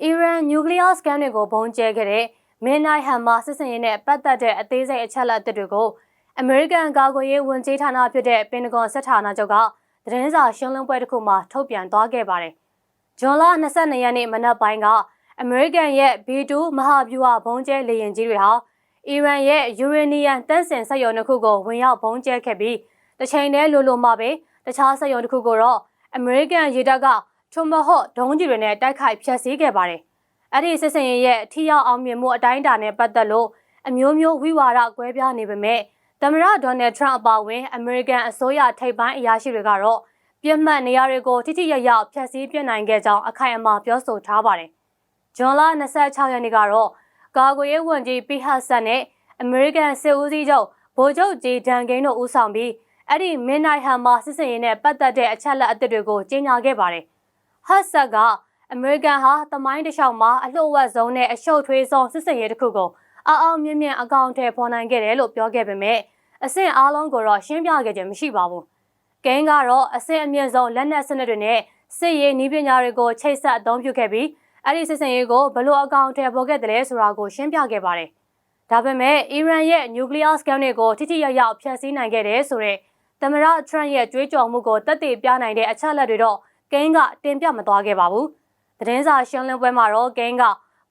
အီရန်နျူကလ িয়ার စကန်တွေကိုဘုံကျဲခဲ့တဲ့မင်းနိုင်ဟမ်မာစစ်စင်ရေးနဲ့ပတ်သက်တဲ့အသေးစိတ်အချက်အလက်တွေကိုအမေရိကန်ကာကွယ်ရေးဝန်ကြီးဌာနဖြစ်တဲ့ပင်တဂွန်စစ်ဌာနချုပ်ကသတင်းစာရှင်းလင်းပွဲတစ်ခုမှာထုတ်ပြန်သွားခဲ့ပါတယ်။ဂျွန်လ22ရက်နေ့မနက်ပိုင်းကအမေရိကန်ရဲ့ B2 မဟာဗျူဟာဘုံကျဲလေယာဉ်ကြီးတွေဟာအီရန်ရဲ့ယူရေနီယံတန့်စင်စက်ရုံတစ်ခုကိုဝင်ရောက်ဘုံကျဲခဲ့ပြီးတစ်ချိန်တည်းလိုလိုမှပဲတခြားစက်ရုံတစ်ခုကိုတော့အမေရိကန်ရေတပ်က ထုံမဟော့ဒုံးကြီးတွေနဲ့တိုက်ခိုက်ဖျက်ဆီးခဲ့ပါတယ်။အဲ့ဒီစစ်စင်ရဲ့အထီရောက်အောင်မြင်မှုအတိုင်းအတာနဲ့ပတ်သက်လို့အမျိုးမျိုးဝိဝါဒကွဲပြားနေပေမဲ့သမ္မတဒေါ်နယ်ထရန့်အပါအဝင်အမေရိကန်အစိုးရထိပ်ပိုင်းအရာရှိတွေကတော့ပြစ်မှတ်နေရာတွေကိုထိထိရရဖျက်ဆီးပြနိုင်ခဲ့ကြောင်းအခိုင်အမာပြောဆိုထားပါတယ်။ဂျွန်လ26ရက်နေ့ကတော့ကာကွယ်ရေးဝန်ကြီးပီဟတ်ဆန်နဲ့အမေရိကန်စစ်ဦးစီးချုပ်ဗိုလ်ချုပ်ဂျီဒန်ကိန်းတို့ဦးဆောင်ပြီးအဲ့ဒီမင်းနိုင်ဟမ်မာစစ်စင်ရေးနဲ့ပတ်သက်တဲ့အချက်လက်အသစ်တွေကိုကြေညာခဲ့ပါတယ်။ ဟတ်ဆတ်ကအမေရိကန်ဟာတမိုင်းတစ်လျှောက်မှာအလှုပ်ဝက်ဆုံးနဲ့အရှုပ်ထွေးဆုံးစစ်စင်ရေးတစ်ခုကိုအအောင်မြင့်မြင့်အကောင့်ထဲပေါ်နိုင်ခဲ့တယ်လို့ပြောခဲ့ပေမဲ့အဆင့်အားလုံးကိုတော့ရှင်းပြခဲ့ခြင်းမရှိပါဘူး။ဂိမ်းကတော့အဆင့်အမြင့်ဆုံးလက်နက်စနစ်တွေနဲ့စစ်ရေးနည်းပညာတွေကိုချိတ်ဆက်အသုံးပြုခဲ့ပြီးအဲ့ဒီစစ်စင်ရေးကိုဘလို့အကောင့်ထဲပေါ်ခဲ့တယ်ဆိုတာကိုရှင်းပြခဲ့ပါတယ်။ဒါပေမဲ့အီရန်ရဲ့နျူကလ িয়ার စကန်တွေကိုထိထိရောက်ရောက်ဖျက်ဆီးနိုင်ခဲ့တယ်ဆိုတဲ့သမရထရန့်ရဲ့ကြွေးကြော်မှုကိုတက်တည်ပြနိုင်တဲ့အချက်လက်တွေတော့ ဂိမ်းကတင်ပြမသွားခဲ့ပါဘူး။သတင်းစာရှင်းလင်းပွဲမှာတော့ဂိမ်းက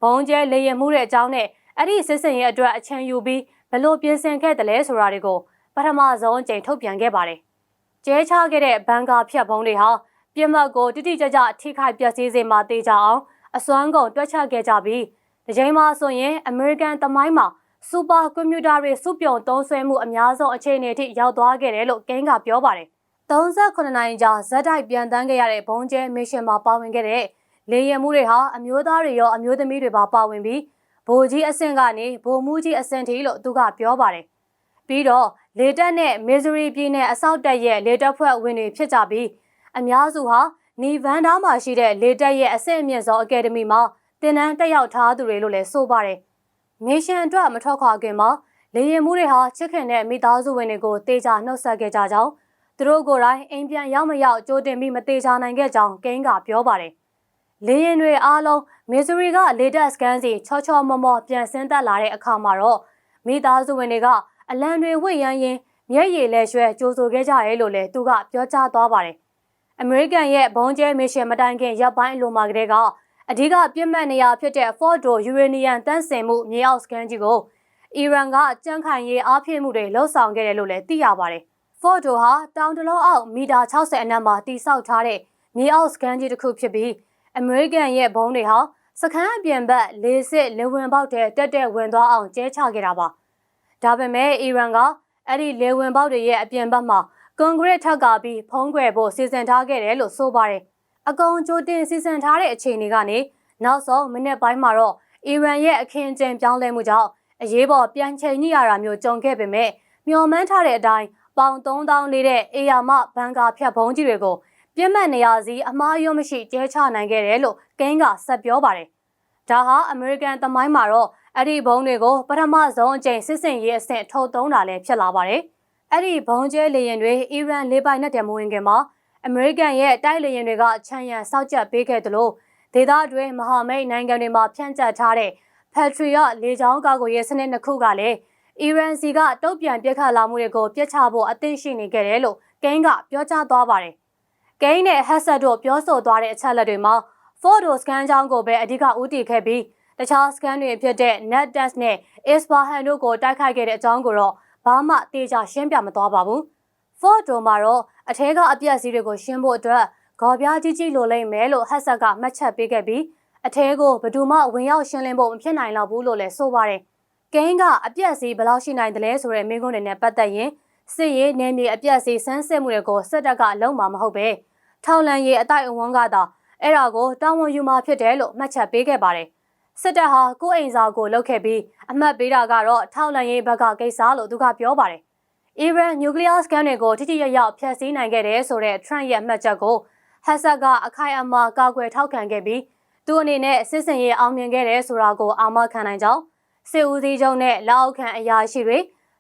ဘုံကျဲလေရင်မှုတဲ့အကြောင်းနဲ့အဲ့ဒီစစ်စင်ရဲ့အတွက်အချမ်းယူပြီးဘလို့ပြင်ဆင်ခဲ့တယ်လဲဆိုတာတွေကိုပထမဆုံးအကြိမ်ထုတ်ပြန်ခဲ့ပါတယ်။ကျဲချခဲ့တဲ့ဘန်ကာဖြတ်ဘုံတွေဟာပြစ်မှတ်ကိုတိတိကျကျထိခိုက်ပျက်စီးစေမှာတေချအောင်အစွမ်းကုန်တွက်ချက်ခဲ့ကြပြီးဒီချိန်မှာဆိုရင်အမေရိကန်သမိုင်းမှာစူပါကွန်ပျူတာတွေစုပြုံသုံးစွဲမှုအများဆုံးအခြေအနေအထိရောက်သွားခဲ့တယ်လို့ကင်းကပြောပါတယ်။ 38နိုင်ကြာဇက်တိုက်ပြန်တန်းခဲ့ရတဲ့ဘုံကျဲမစ်ရှင်မှာပါဝင်ခဲ့တဲ့လေယာဉ်မှုတွေဟာအမျိုးသားတွေရောအမျိုးသမီးတွေပါပါဝင်ပြီးဗိုလ်ကြီးအဆင့်ကနေဗိုလ်မှူးကြီးအဆင့်ထိလို့သူကပြောပါတယ်။ပြီးတော့လေတပ်နဲ့မစ်ဇရီပြည်နယ်အဆောက်တပ်ရဲ့လေတပ်ဖွဲ့ဝင်တွေဖြစ်ကြပြီးအများစုဟာနီဗန်ဒါမှာရှိတဲ့လေတပ်ရဲ့အဆင့်အမြင့်ဆုံးအကယ်ဒမီမှာတင်နန်းတက်ရောက်ထားသူတွေလို့လည်းဆိုပါတယ်။မစ်ရှင်အတွက်မထွက်ခွာခင်မှာလေရင်မှုတွေဟာချစ်ခင်တဲ့မိသားစုဝင်တွေကိုတေချာနှုတ်ဆက်ခဲ့ကြကြောင်း သူတို့ကိုယ်တိုင်အိမ်ပြန်ရောက်မရောက်ကြိုတင်ပြီးမတေချာနိုင်ခဲ့ကြောင်းကိန်းကပြောပါတယ်။လေရင်တွေအားလုံးမစ်ဇရီကလေတပ်စကန်စီချောချောမောမောပြန်ဆင်းသက်လာတဲ့အခါမှာတော့မိသားစုဝင်တွေကအလံတွေဝှေ့ရမ်းရင်းမျက်ရည်လဲရွှဲကြိုးဆိုခဲ့ကြရဲလို့လည်းသူကပြောကြားသွားပါတယ်။အမေရိကန်ရဲ့ဘုံကျဲမစ်ရှင်မတိုင်ခင်ရပ်ပိုင်းအလိုမှာကတည်းကအဓိကပြစ်မှတ်နေရာဖြစ်တဲ့ Fordo Uranium တန့်စင်မှုမြေအောက်စကန်ကြီးကိုအီရန်ကကြန့်ခိုင်ရေးအားဖြည့်မှုတွေလှုံ့ဆော်ခဲ့တယ်လို့လည်းသိရပါတယ်။ Fordo ဟာတောင်တလုံးအောက်မီတာ60အနက်မှာတိစောက်ထားတဲ့မြေအောက်စကန်ကြီးတစ်ခုဖြစ်ပြီးအမေရိကန်ရဲ့ဘုံတွေဟာစခန်းအပြင်ဘက်လေးစစ်လေဝင်ပေါက်တဲ့တက်တက်ဝင်သွားအောင်ကျဲချခဲ့တာပါ။ဒါပေမဲ့အီရန်ကအဲ့ဒီလေဝင်ပေါက်တွေရဲ့အပြင်ဘက်မှာကွန်ကရစ်ထပ်ကာပြီးဖုံးကွယ်ဖို့စီစဉ်ထားခဲ့တယ်လို့ဆိုပါတယ်။အကုန်ကြိုတင်စီစဉ်ထားတဲ့အခြေအနေကနေနောက်ဆုံးမိနစ်ပိုင်းမှာတော့အီရန်ရဲ့အခင်းကျင်းပြောင်းလဲမှုကြောင့်အရေးပေါ်ပြန်ချိန်ညှိရတာမျိုးကြုံခဲ့ပေမဲ့မျှော်မှန်းထားတဲ့အတိုင်း ပေါင်3000လေးတဲ့အေယာမဘန်ကာဖြတ်ဘုံကြီးတွေကိုပြင်းမှတ်နေရာစီအမားရုံးမရှိကျဲချနိုင်ခဲ့တယ်လို့ကင်းကဆက်ပြောပါတယ်။ဒါဟာအမေရိကန်သမိုင်းမှာတော့အဲ့ဒီဘုံတွေကိုပထမဆုံးအကြိမ်စစ်စင်ရေးအဆင့်ထုတ်သုံးတာလည်းဖြစ်လာပါတယ်။အဲ့ဒီဘုံကျဲလေယာဉ်တွေအီရန်လေပိုင်နဲ့တမဝင်ခင်မှာအမေရိကန်ရဲ့တိုက်လေယာဉ်တွေကချမ်းရံစောက်ချက်ပေးခဲ့သလိုဒေသတွင်းမဟာမိတ်နိုင်ငံတွေမှာဖြန့်ကျက်ထားတဲ့ Patriot လေကြောင်းကာကွယ်ရေးစနစ်နှစ်ခုကလည်း အီရန်စီကတုတ်ပြန်ပြစ်ခတ်လာမှုတွေကိုပြစ်ချဖို့အသင့်ရှိနေခဲ့တယ်လို့ကင်းကပြောကြားသွားပါတယ်။ကင်းနဲ့ဟက်ဆက်တို့ပြောဆိုသွားတဲ့အချက်လက်တွေမှာ Fordo scan ကြောင်းကိုပဲအဓိကဦးတည်ခဲ့ပြီးတခြား scan တွေဖြစ်တဲ့ NetDesk နဲ့ Isfahan တို့ကိုတိုက်ခိုက်ခဲ့တဲ့အကြောင်းကိုတော့ဘာမှတေချာရှင်းပြမသွားပါဘူး။ Fordo မှာတော့အထဲကအပြက်စီးတွေကိုရှင်းဖို့အတွက်ဂေါ်ပြားကြီးကြီးလိုလိမ့်မယ်လို့ဟက်ဆက်ကမှတ်ချက်ပေးခဲ့ပြီးအထဲကိုဘယ်သူမှဝင်ရောက်ရှင်းလင်းဖို့မဖြစ်နိုင်တော့ဘူးလို့လည်းဆိုပါတယ်။ ကိန်းကအပြက်စီးဘယ်လောက်ရှိနိုင်တယ်လဲဆိုတဲ့မိကုန်းတွေနဲ့ပတ်သက်ရင်စစ်ရေးနယ်မြေအပြက်စီးစမ်းစစ်မှုတွေကိုစစ်တပ်ကအလုံးမှာမဟုတ်ပဲထောက်လန်ရေးအတိုက်အဝန်းကသာအဲ့ဒါကိုတာဝန်ယူမှာဖြစ်တယ်လို့မှတ်ချက်ပေးခဲ့ပါတယ်။စစ်တပ်ဟာကိုယ်အိမ်စာကိုလုပ်ခဲ့ပြီးအမှတ်ပေးတာကတော့ထောက်လန်ရေးဘက်ကကိစ္စလို့သူကပြောပါတယ်။အီရန်နျူကလ িয়ার စကန်တွေကိုထိထိရရောက်ဖျက်ဆီးနိုင်ခဲ့တယ်ဆိုတဲ့ Trump ရဲ့မှတ်ချက်ကိုဟက်ဆတ်ကအခိုင်အမာကာကွယ်ထောက်ခံခဲ့ပြီးသူအနေနဲ့စစ်စင်ရေးအောင်မြင်ခဲ့တယ်ဆိုတာကိုအာမခံနိုင်ကြောင်း စစ်ဦးစီးချုပ်နဲ့လက်အောက်ခံအရာရှိတွေ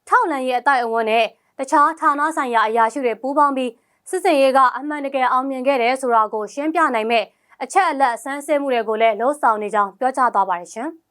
ထောက်လန်ရေးအတိုက်အဝန်းနဲ့တခြားဌာနဆိုင်ရာအရာရှိတွေပူးပေါင်းပြီးစစ်စင်ရေးကအမှန်တကယ်အောင်မြင်ခဲ့တယ်ဆိုတာကိုရှင်းပြနိုင်မဲ့အချက်အလက်ဆန်းစစ်မှုတွေကိုလည်းလှုံ့ဆော်နေကြောင်းပြောကြားသွားပါတယ်ရှင်။